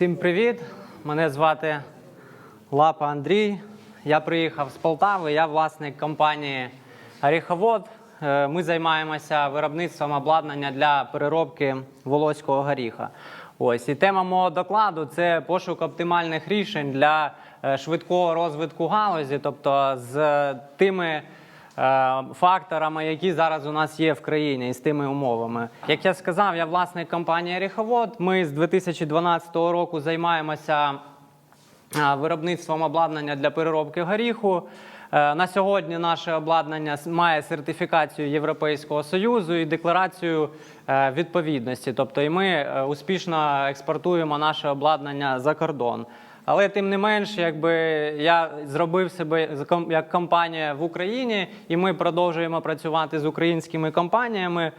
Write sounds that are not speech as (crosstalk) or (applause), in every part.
Всім привіт! Мене звати Лапа Андрій. Я приїхав з Полтави. Я власник компанії Горіховод. Е, Ми займаємося виробництвом обладнання для переробки волоського горіха. Ось і тема мого докладу це пошук оптимальних рішень для е, швидкого розвитку галузі, тобто з тими факторами, які зараз у нас є в країні, і з тими умовами. Як я сказав, я власник компанії Оріховод. Ми з 2012 року займаємося е, виробництвом обладнання для переробки горіху. Е, На сьогодні наше обладнання має сертифікацію Європейського союзу і декларацію е, відповідності. Тобто, і ми е, успішно експортуємо наше обладнання за кордон. Але тим не менш, якби я зробив себе як компанія в Україні, і ми продовжуємо працювати з українськими компаніями.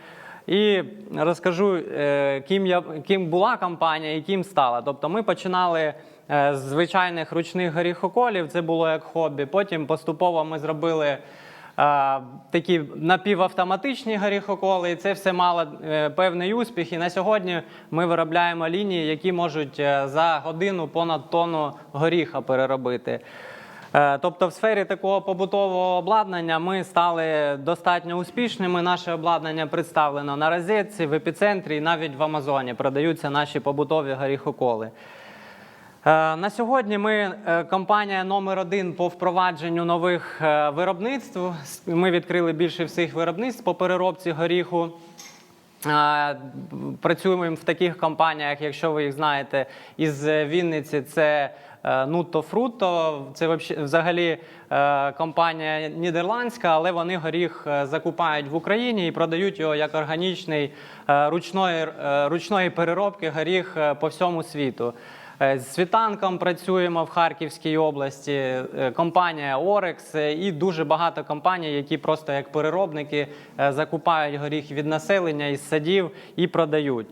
І розкажу, е, ким я ким була компанія і ким стала. Тобто, ми починали е, з звичайних ручних горіхоколів, це було як хобі. Потім поступово ми зробили такі напівавтоматичні горіхоколи, і це все мало е, певний успіх. І на сьогодні ми виробляємо лінії, які можуть е, за годину понад тонну горіха переробити. Е, Тобто, в сфері такого побутового обладнання ми стали достатньо успішними. Наше обладнання представлено на розетці, в епіцентрі і навіть в Амазоні продаються наші побутові горіхоколи. Е, На сьогодні ми е, компанія номер один по впровадженню нових е, виробництв. Ми відкрили більше всіх виробництв по переробці горіху. Працюємо в таких компаніях, якщо ви їх знаєте, із Вінниці це Нутто Фруто. Це взагалі компанія нідерландська, але вони горіх закупають в Україні і продають його як органічний ручної, ручної переробки горіх по всьому світу. Е, З світанком працюємо в Харківській області, е, компанія Ореx е, і дуже багато компаній, які просто як переробники е, закупають горіх від населення із садів і продають.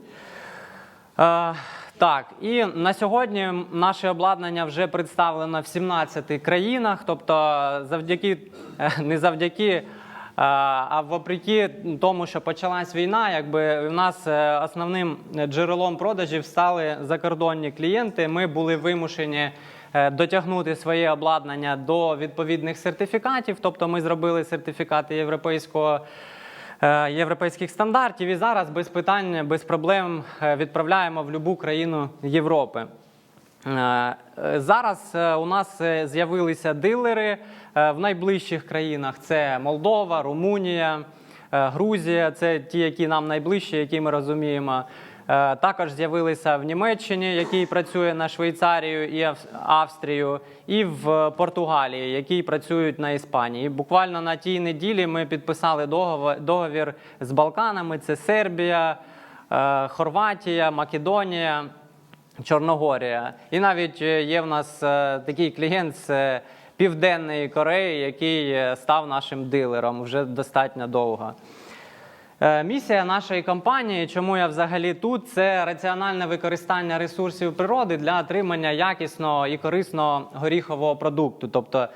Так, і на сьогодні наше обладнання вже представлено в 17 країнах. Тобто, завдяки не завдяки, а вопреки тому, що почалась війна, якби у нас е, основним джерелом продажів стали закордонні клієнти. Ми були вимушені. е, Дотягнути своє обладнання до відповідних сертифікатів, тобто ми зробили сертифікати європейського е, європейських стандартів і зараз без питань, без проблем е, відправляємо в будь-яку країну Європи. Е, е, Зараз е, у нас з'явилися дилери в найближчих країнах: це Молдова, Румунія, Грузія. Це ті, які нам найближчі, які ми розуміємо. Також з'явилися в Німеччині, який працює на Швейцарію і Австрію, і в Португалії, які працюють на Іспанії. І буквально на тій неділі ми підписали договір з Балканами: це Сербія, Хорватія, Македонія. Чорногорія. І навіть е, є в нас е, такий клієнт з е, Південної Кореї, який став нашим дилером вже достатньо довго. Місія нашої компанії, чому я взагалі тут, це раціональне використання ресурсів природи для отримання якісного і корисного горіхового продукту. Тобто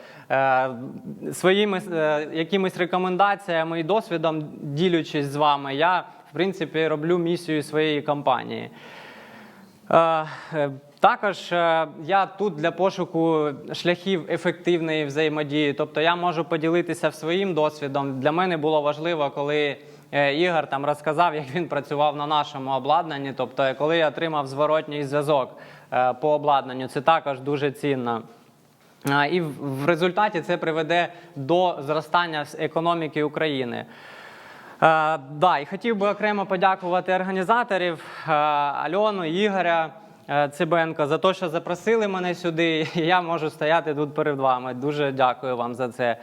своїми якимись рекомендаціями і досвідом, ділячись з вами, я в принципі роблю місію своєї компанії. Е, е, Також е, я тут для пошуку шляхів ефективної взаємодії. Тобто я можу поділитися своїм досвідом. Для мене було важливо, коли Ігор там розказав, як він працював на нашому обладнанні. Тобто, коли я отримав зворотній зв'язок по обладнанню, це також дуже цінно. І в результаті це приведе до зростання економіки України. Е, да, і хотів би окремо подякувати організаторів е, Альону, Ігоря е, Цибенко за те, що запросили мене сюди. (laughs) І я можу стояти тут перед вами. Дуже дякую вам за це.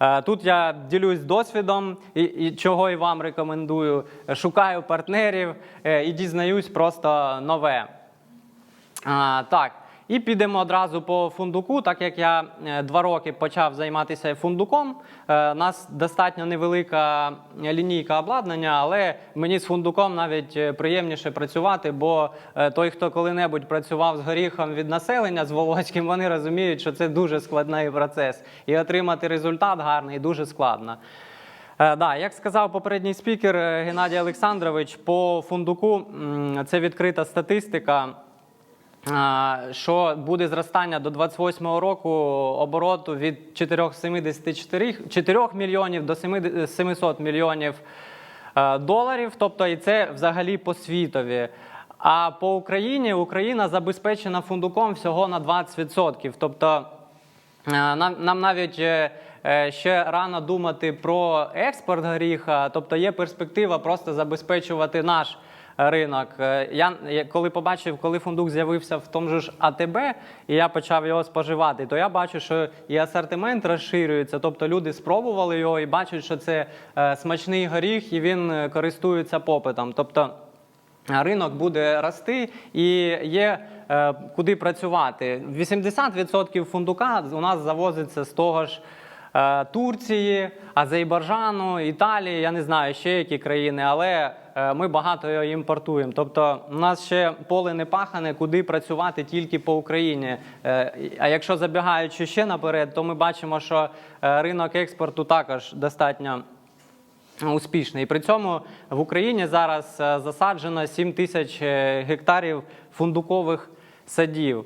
Е, Тут я ділюсь досвідом, і, і чого і вам рекомендую. Шукаю партнерів і дізнаюсь просто нове. Так, і підемо одразу по фундуку. Так як я е, два роки почав займатися фундуком, е, у нас достатньо невелика лінійка обладнання, але мені з фундуком навіть е, приємніше працювати, бо е, той, хто коли-небудь працював з горіхом від населення з Волоським, вони розуміють, що це дуже складний процес. І отримати результат гарний дуже складно. Е, да, як сказав попередній спікер е, Геннадій Олександрович, по фундуку це відкрита статистика. Що буде зростання до 28-го року обороту від 474 4 мільйонів до 700 мільйонів е, доларів. Тобто, і це взагалі по світові. А по Україні Україна забезпечена фундуком всього на 20%. Тобто Е, Нам, нам навіть е, ще рано думати про експорт горіха, тобто є перспектива просто забезпечувати наш ринок. Е, Я, коли побачив, коли фундук з'явився в тому ж АТБ, і я почав його споживати, то я бачу, що і асортимент розширюється. Тобто люди спробували його і бачать, що це е, смачний горіх, і він е, користується попитом. Тобто ринок буде рости і є куди працювати. 80% фундука у нас завозиться з того ж Турції, Азербайджану, Італії, я не знаю ще які країни, але ми багато імпортуємо. Тобто у нас ще поле не пахане, куди працювати тільки по Україні. Е, А якщо забігаючи ще наперед, то ми бачимо, що е, ринок експорту також достатньо успішний. При цьому в Україні зараз е, засаджено 7 тисяч е, гектарів фундукових садів. Е,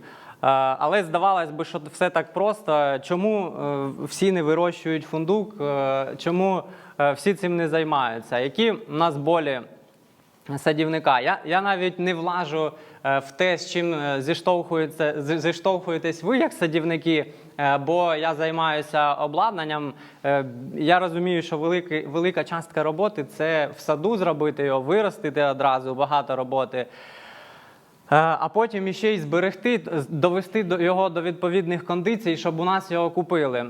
Але здавалось би, що все так просто. Чому е, всі не вирощують фундук? Е, Чому е, всі цим не займаються? Які в нас болі садівника? Я, я навіть не влажу е, в те, з чим е, зіштовхуєтесь ви як садівники, е, бо я займаюся обладнанням. Я розумію, що великий, велика частка роботи це в саду зробити його, виростити одразу, багато роботи. А потім іще й зберегти, довести до- його до відповідних кондицій, щоб у нас його купили.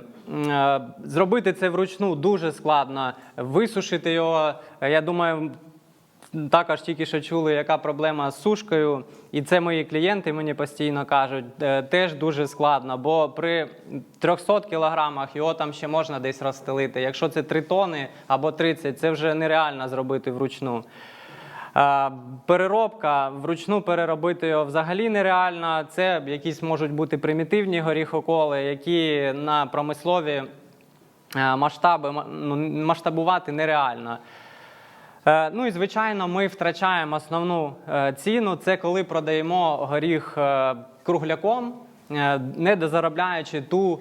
Зробити це вручну дуже складно. Висушити його, я думаю, також тільки що чули, яка проблема з сушкою, і це мої клієнти мені постійно кажуть, е, теж дуже складно, бо при 300 кілограмах його там ще можна десь розстелити. Якщо це 3 тони або 30, це вже нереально зробити вручну. Переробка вручну переробити його взагалі нереально. Це якісь можуть бути примітивні горіхоколи, які на промислові е, масштаби ну, масштабувати нереально. Е, Ну і звичайно, ми втрачаємо основну е, ціну. Це коли продаємо горіх е, кругляком, не дозаробляючи ту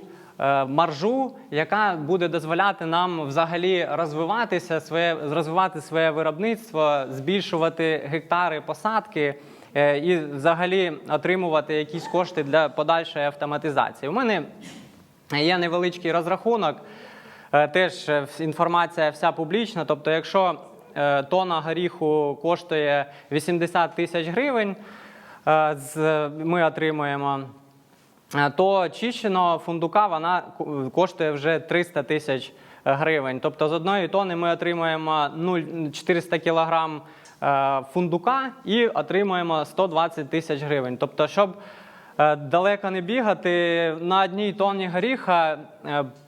маржу, яка буде дозволяти нам взагалі розвиватися, своє розвивати своє виробництво, збільшувати гектари посадки. І взагалі отримувати якісь кошти для подальшої автоматизації. У мене є невеличкий розрахунок. Теж інформація вся публічна. Тобто, якщо е, тонна горіху коштує 80 тисяч гривень, е, ми отримуємо, е, то чищеного фундука вона коштує вже 300 тисяч гривень. Тобто з одної тони ми отримуємо 0, 400 кілограм фундука і отримуємо 120 тисяч гривень. Тобто, щоб Далеко не бігати на одній тонні горіха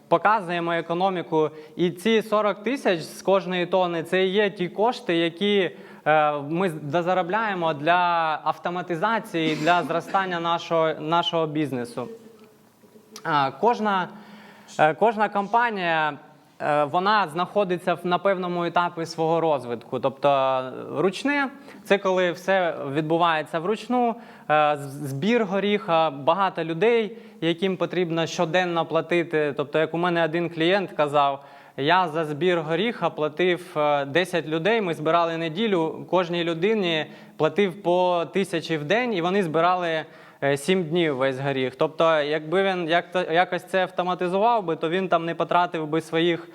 показуємо економіку. І ці 40 тисяч з кожної тони це є ті кошти, які е, ми заробляємо для автоматизації, для зростання нашого, нашого бізнесу. Кожна, е, кожна компанія вона знаходиться на певному етапі свого розвитку. Тобто е, ручне це коли все відбувається вручну, е, збір горіха, багато людей, яким потрібно щоденно платити. Тобто, як у мене один клієнт казав, я за збір горіха платив е, 10 людей. Ми збирали неділю. Кожній людині платив по тисячі в день, і вони збирали е, 7 днів весь горіх. Тобто, якби він якось це автоматизував би, то він там не потратив би своїх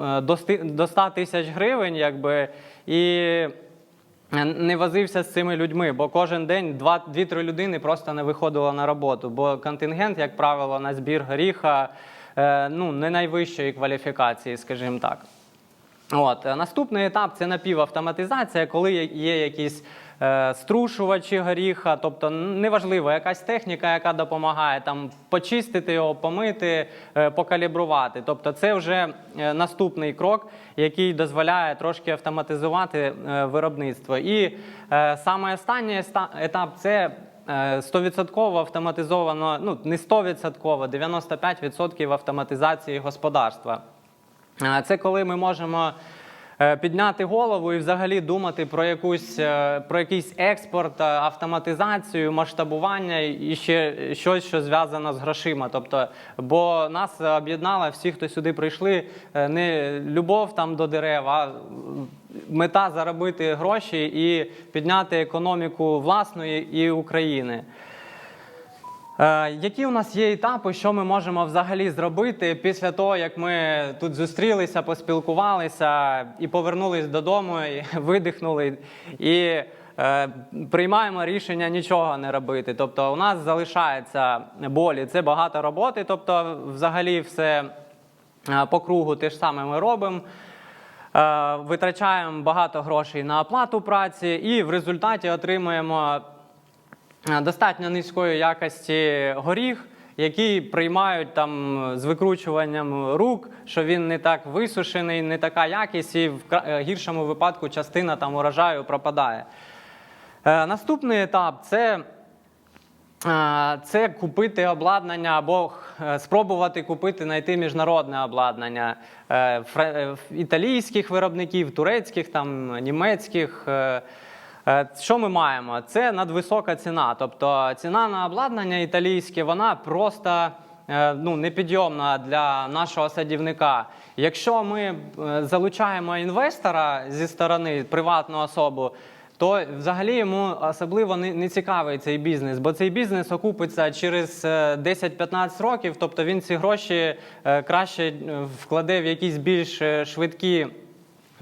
е, до 100 тисяч гривень, якби і. Не возився з цими людьми, бо кожен день два- дві-три людини просто не виходило на роботу. Бо контингент, як правило, на збір горіха е, ну, не найвищої кваліфікації, скажімо так. От. е, Наступний етап це напівавтоматизація, коли є- якісь е, струшувачі горіха, тобто неважливо, якась техніка, яка допомагає там почистити його, помити, е, покалібрувати. Тобто це вже е, наступний крок, який дозволяє трошки автоматизувати е, виробництво. І е, саме останній етап це е, 100% автоматизовано, ну не 100%, 95% автоматизації господарства. Е, Це коли ми можемо е, підняти голову і взагалі думати про якусь е, про якийсь експорт, е, автоматизацію, масштабування і ще щось, що зв'язано з грошима. Тобто, бо нас об'єднала всі, хто сюди прийшли, е, не любов там до дерев, а мета заробити гроші і підняти економіку власної і України. Е, Які у нас є етапи, що ми можемо взагалі зробити після того, як ми тут зустрілися, поспілкувалися і повернулись додому, і (laughs) видихнули і е, приймаємо рішення нічого не робити. Тобто, у нас залишається болі. Це багато роботи. Тобто, взагалі, все е, по кругу те ж саме ми робимо. Е, Витрачаємо багато грошей на оплату праці, і в результаті отримуємо достатньо низької якості горіх, який приймають там з викручуванням рук, що він не так висушений, не така якість, і в е, гіршому випадку частина там урожаю пропадає. Е, Наступний етап це Е, Це купити обладнання або е, спробувати купити, знайти міжнародне обладнання е, е, італійських виробників, турецьких, там, німецьких. Е, е, Що ми маємо? Це надвисока ціна. Тобто ціна на обладнання італійське, вона просто е, ну, непідйомна для нашого садівника. Якщо ми е, залучаємо інвестора зі сторони приватну особу, то взагалі йому особливо не, цікавий цей бізнес, бо цей бізнес окупиться через е, 10-15 років. Тобто він ці гроші е, краще е, вкладе в якісь більш е, швидкі.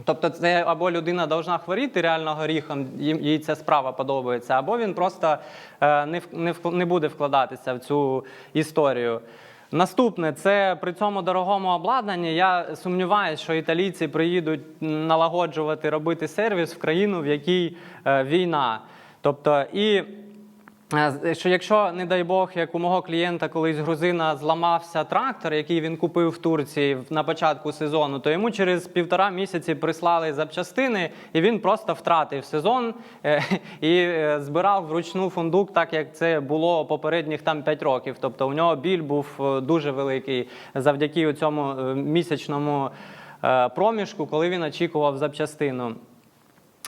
Тобто, це або людина должна хворіти реально горіхом, їй ця справа подобається, або він просто е, не, буде вкладатися в цю історію. Наступне це при цьому дорогому обладнанні. Я сумніваюся, що італійці приїдуть налагоджувати, робити сервіс в країну, в якій е, війна. Тобто, і Що якщо, не дай Бог, як у мого клієнта колись грузина зламався трактор, який він купив в Турції на початку сезону, то йому через півтора місяці прислали запчастини, і він просто втратив сезон е, (laughs) і е, збирав вручну фундук, так як це було попередніх там 5 років. Тобто у нього біль був е, дуже великий завдяки цьому е, місячному е, проміжку, коли він очікував запчастину.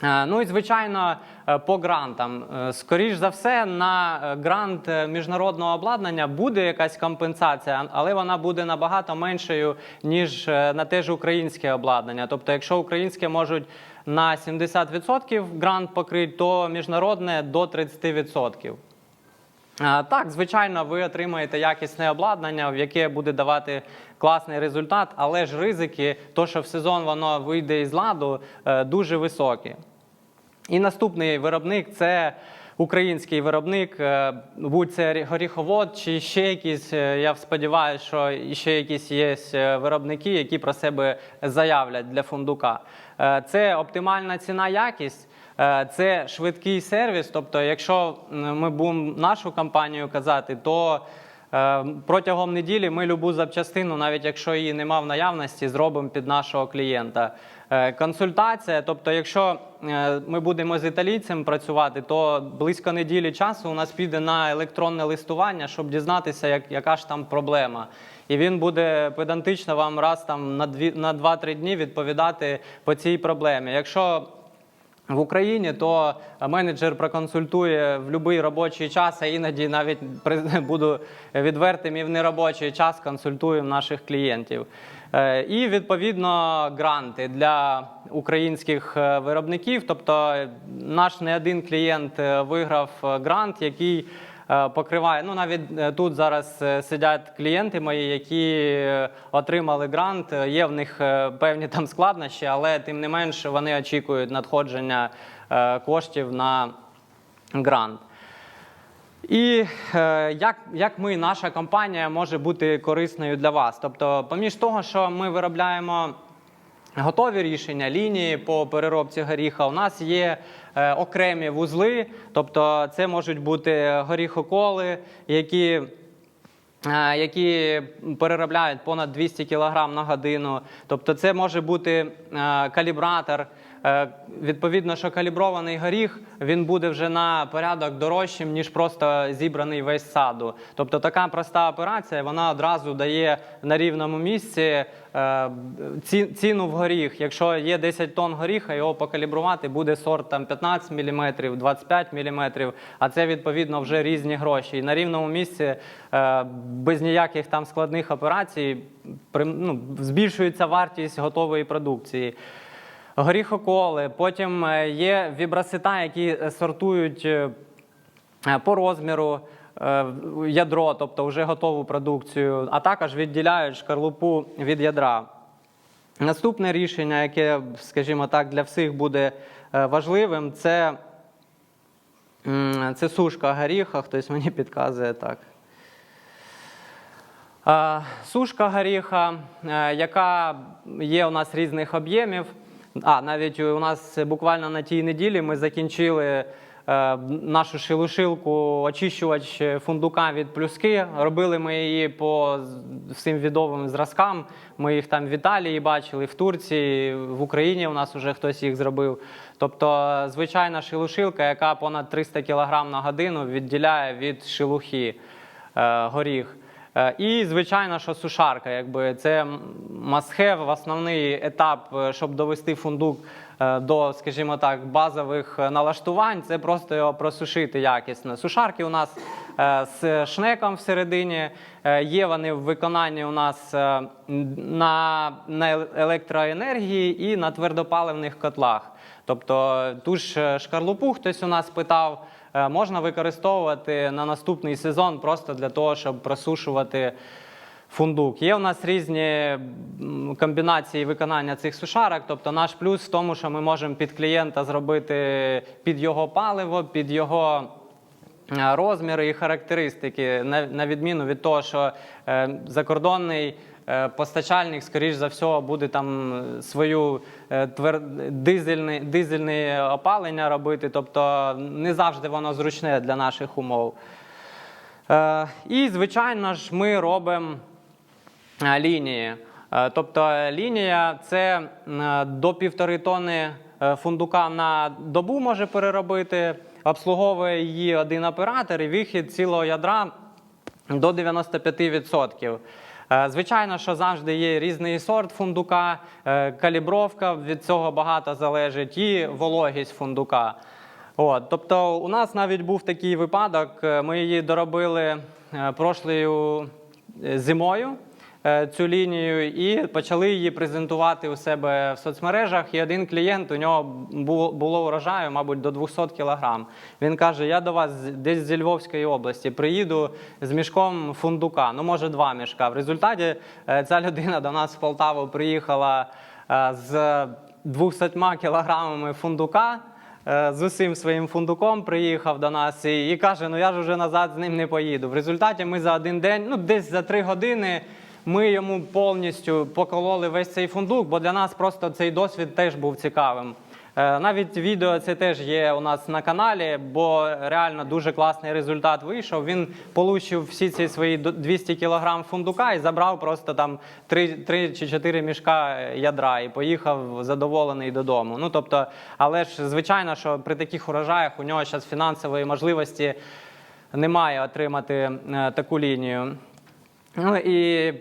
Е, Ну і звичайно, е, по грантам. Е, Скоріш за все, на грант міжнародного обладнання буде якась компенсація, але вона буде набагато меншою, ніж на те ж українське обладнання. Тобто, якщо українське можуть на 70% грант покрити, то міжнародне до 30%. А, Так, звичайно, ви отримаєте якісне обладнання, в яке буде давати класний результат, але ж ризики, то що в сезон воно вийде із ладу, е, дуже високі. І наступний виробник це український виробник, е, будь це горіховод чи ще якісь. е, Я сподіваюся, що ще якісь є е, виробники, які про себе заявлять для фундука. Е, Це оптимальна ціна якість. Е, Це швидкий сервіс. Тобто, якщо ми будемо нашу компанію казати, то е, протягом неділі ми любу запчастину, навіть якщо її нема в наявності, зробимо під нашого клієнта. Е, Консультація, тобто, якщо ми будемо з італійцем працювати, то близько неділі часу у нас піде на електронне листування, щоб дізнатися, як, яка ж там проблема. І він буде педантично вам раз там на 2-3 дні відповідати по цій проблемі. Якщо в Україні то менеджер проконсультує в будь-який робочий час, а іноді навіть (laughs) буду відвертим і в неробочий час консультуємо наших клієнтів. Е, І відповідно гранти для українських е, виробників. Тобто е, наш не один клієнт виграв грант, який покриває. Ну навіть е, тут зараз е, сидять клієнти мої, які е, отримали грант. Е, Є в них е, певні там складнощі, але тим не менш вони очікують надходження е, коштів на грант. І е, як, як ми, наша компанія, може бути корисною для вас? Тобто, поміж того, що ми виробляємо готові рішення, лінії по переробці горіха, у нас є е, окремі вузли, тобто це можуть бути горіхоколи, які е, які переробляють понад 200 кг на годину. Тобто, це може бути е, калібратор, Відповідно, що калібрований горіх він буде вже на порядок дорожчим, ніж просто зібраний весь саду. Тобто така проста операція вона одразу дає на рівному місці е, ціну в горіх. Якщо є 10 тонн горіха, його покалібрувати буде сорт там 15 мм, 25 мм, а це відповідно вже різні гроші. І на рівному місці е, без ніяких там складних операцій ну, збільшується вартість готової продукції. Горіхоколи, потім е, є вібросита, які е, сортують е, по розміру ядро, тобто вже готову продукцію, а також відділяють шкарлупу від ядра. Наступне рішення, яке, скажімо так, для всіх буде важливим, це, це сушка горіха. Хтось мені підказує так. Сушка горіха, яка є у нас різних об'ємів. А, навіть у нас буквально на тій неділі ми закінчили е, нашу шелушилку, очищувач фундука від плюски. Робили ми її по всім відомим зразкам. Ми їх там в Італії бачили, в Турції, в Україні у нас вже хтось їх зробив. Тобто, звичайна шелушилка, яка понад 300 кг на годину відділяє від шелухи е, горіх. Е, І, звичайно, що сушарка, якби це мастхев, основний етап, е, щоб довести фундук е, до, скажімо так, базових налаштувань, це просто його просушити якісно. Сушарки у нас з шнеком всередині. Є вони в виконанні у нас на, на електроенергії і на твердопаливних котлах. Тобто ту ж шкарлупу хтось у нас питав, можна використовувати на наступний сезон просто для того, щоб просушувати фундук. Є у нас різні комбінації виконання цих сушарок. Тобто наш плюс в тому, що ми можемо під клієнта зробити під його паливо, під його. е, Розміри і характеристики, на, відміну від того, що е, закордонний е, постачальник, скоріш за все, буде там е, свою е, твер... дизельне, дизельне опалення робити. Тобто не завжди воно зручне для наших умов. Е, і, звичайно ж, ми робимо е, лінії. Е, Тобто лінія це е, до півтори тонни е, фундука на добу може переробити, обслуговує її один оператор і вихід цілого ядра до 95%. Е, Звичайно, що завжди є різний сорт фундука, е, калібровка від цього багато залежить, і вологість фундука. От, тобто, у нас навіть був такий випадок. е, Ми її доробили прошлою зимою. Е, Цю лінію і почали її презентувати у себе в соцмережах. І один клієнт у нього було, урожаю, мабуть, до 200 кілограм. Він каже: Я до вас десь зі Львовської області приїду з мішком фундука, ну може два мішка. В результаті е, ця людина до нас в Полтаву приїхала е, з 200 кілограмами фундука з усім своїм фундуком приїхав до нас і, і каже: ну я ж вже назад з ним не поїду. В результаті ми за один день, ну десь за три години, ми йому повністю покололи весь цей фундук, бо для нас просто цей досвід теж був цікавим. Е, Навіть відео це теж є у нас на каналі, бо реально дуже класний результат вийшов. Він получив всі ці свої 200 кілограм фундука і забрав просто там 3, 3 чи 4 мішка ядра і поїхав задоволений додому. Ну тобто, але ж звичайно, що при таких урожаях у нього зараз фінансової можливості немає отримати е, таку лінію. Ну і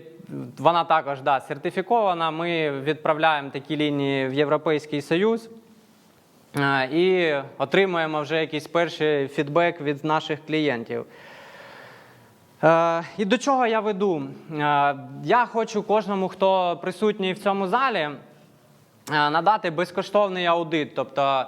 вона також да, сертифікована. Ми відправляємо такі лінії в Європейський Союз. Е, І отримуємо вже якийсь перший фідбек від наших клієнтів. Е, І до чого я веду? Е, Я хочу кожному, хто присутній в цьому залі, надати безкоштовний аудит. Тобто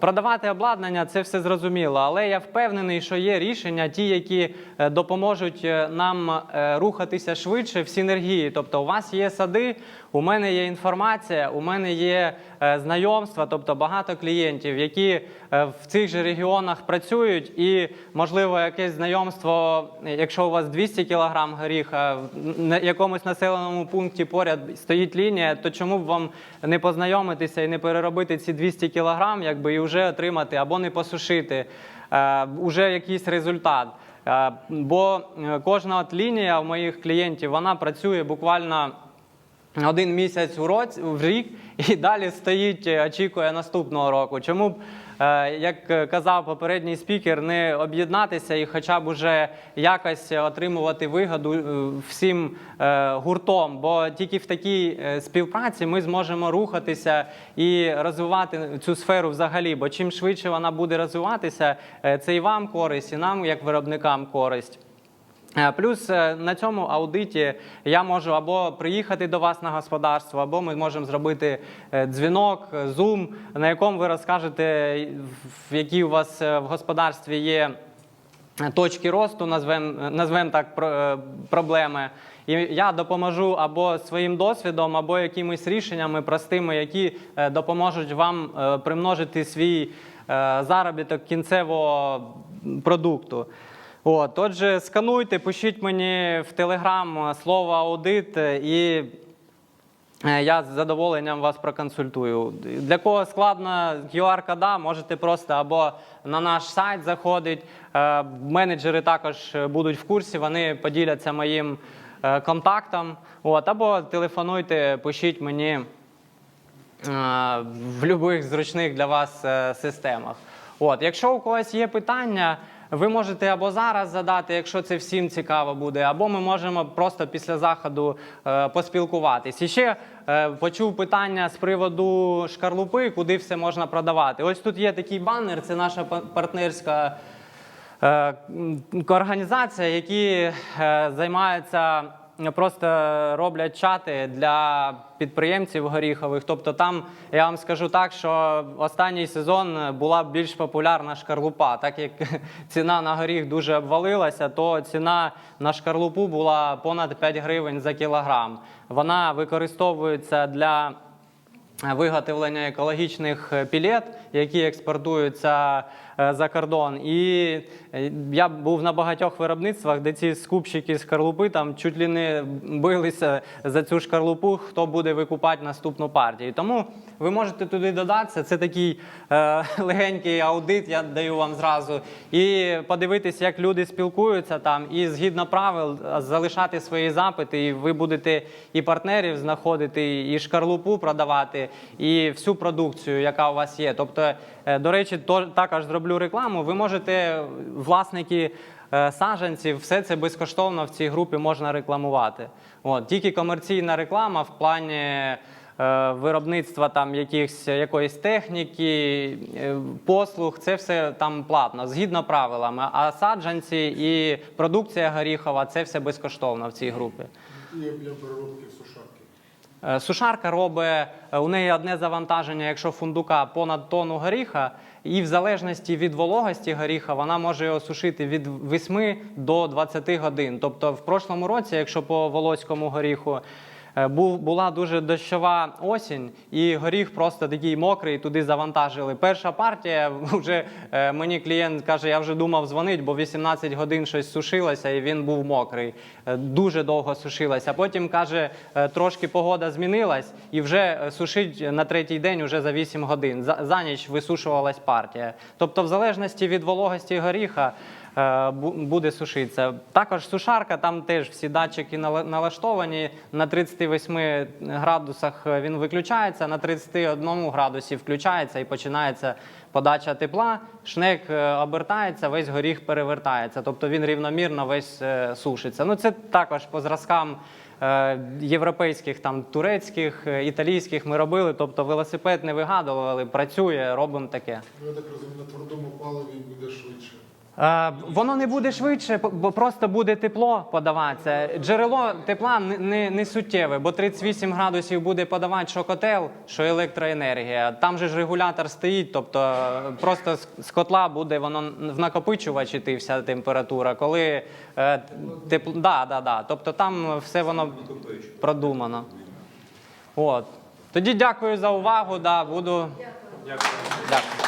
продавати обладнання це все зрозуміло, але я впевнений, що є рішення, ті, які е, допоможуть е, нам е, рухатися швидше в синергії. Тобто, у вас є сади, у мене є інформація, у мене є знайомства, тобто багато клієнтів, які в цих же регіонах працюють, і можливо якесь знайомство, якщо у вас 200 кг горіха, в якомусь населеному пункті поряд стоїть лінія, то чому б вам не познайомитися і не переробити ці 200 кг, якби і вже отримати або не посушити е, уже якийсь результат. Е, Бо е, кожна от лінія у моїх клієнтів вона працює буквально один місяць у році в рік і далі стоїть, е, очікує наступного року. Чому б, е, як казав попередній спікер, не об'єднатися і хоча б уже якось отримувати вигоду е, всім гуртом? Бо тільки в такій співпраці ми зможемо рухатися і розвивати цю сферу взагалі. Бо чим швидше вона буде розвиватися, це і вам користь, і нам, як виробникам, користь. Е, Плюс е, на цьому аудиті я можу або приїхати до вас на господарство, або ми можемо зробити е, дзвінок, зум, на якому ви розкажете, в які у вас в господарстві є точки росту, назвемо назвем так про- проблеми. І я допоможу або своїм досвідом, або якимись рішеннями простими, які допоможуть вам примножити свій заробіток кінцевого продукту. От, отже, скануйте, пишіть мені в Телеграм слово аудит, е, і е, я з задоволенням вас проконсультую. Для кого складно QR-кода, можете просто або на наш сайт заходить. Е, Менеджери також будуть в курсі, вони поділяться моїм е, контактом. От, або телефонуйте, пишіть мені е, в будь-яких зручних для вас е, системах. От, якщо у когось є питання, ви можете або зараз задати, якщо це всім цікаво буде, або ми можемо просто після заходу е, поспілкуватись. І ще е, почув питання з приводу шкарлупи, куди все можна продавати. Ось тут є такий банер, це наша па- партнерська е, організація, які займаються, просто роблять чати для підприємців горіхових. Тобто там я вам скажу так, що останній сезон була більш популярна шкарлупа. Так як (laughs) ціна на горіх дуже обвалилася, то ціна на шкарлупу була понад 5 гривень за кілограм. Вона використовується для виготовлення екологічних пілет, які експортуються за кордон. І е, я був на багатьох виробництвах, де ці скупщики шкарлупи там чуть ли не билися за цю шкарлупу, хто буде викупати наступну партію. Тому ви можете туди додатися. Це такий е, (laughs) легенький аудит, я даю вам зразу. І подивитися, як люди спілкуються там, і згідно правил е, залишати свої запити, і ви будете і партнерів знаходити, і шкарлупу продавати, і всю продукцію, яка у вас є. Тобто, е, до речі, то, також зроблю рекламу. Ви можете, власники е, саджанців, все це безкоштовно в цій групі можна рекламувати. От, тільки комерційна реклама в плані. е, Виробництва там якихось якоїсь техніки, е, послуг, це все там платно, згідно правилами. А саджанці і продукція горіхова це все безкоштовно в цій групі. Є для переробки сушарки. Е, Сушарка робить е, у неї одне завантаження, якщо фундука понад тонну горіха, і в залежності від вологості горіха вона може його сушити від 8 до 20 годин. Тобто, в прошлому році, якщо по волоському горіху. Е, Був, була дуже дощова осінь, і горіх просто такий мокрий, туди завантажили. Перша партія (laughs) вже е, мені клієнт каже, я вже думав дзвонить, бо 18 годин щось сушилося, і він був мокрий. Е, Дуже довго сушилося. Потім каже, трошки погода змінилась, і вже сушить на третій день уже за 8 годин. За, за ніч висушувалась партія. Тобто, в залежності від вологості горіха. Е, бу- Буде сушитися. Також сушарка, там теж всі датчики нала- налаштовані. На 38 градусах е, він виключається, на 31 градусі включається і починається подача тепла. Шнек е, обертається, весь горіх перевертається. Тобто він рівномірно весь сушиться. Ну це також по зразкам. Європейських, там турецьких, італійських ми робили, тобто велосипед не вигадували, працює, робимо таке. Ну, Я так розумію, на твердому паливі буде швидше. Е, Воно не буде швидше, бо просто буде тепло подаватися. Джерело тепла не, не, суттєве, бо 38 градусів буде подавати що котел, що електроенергія. Там же ж регулятор стоїть, тобто е, просто з, котла буде воно в накопичувач іти вся температура. Коли е, тепло, да, да, да. тобто там все воно продумано. От. Тоді дякую за увагу. Да, буду... Дякую.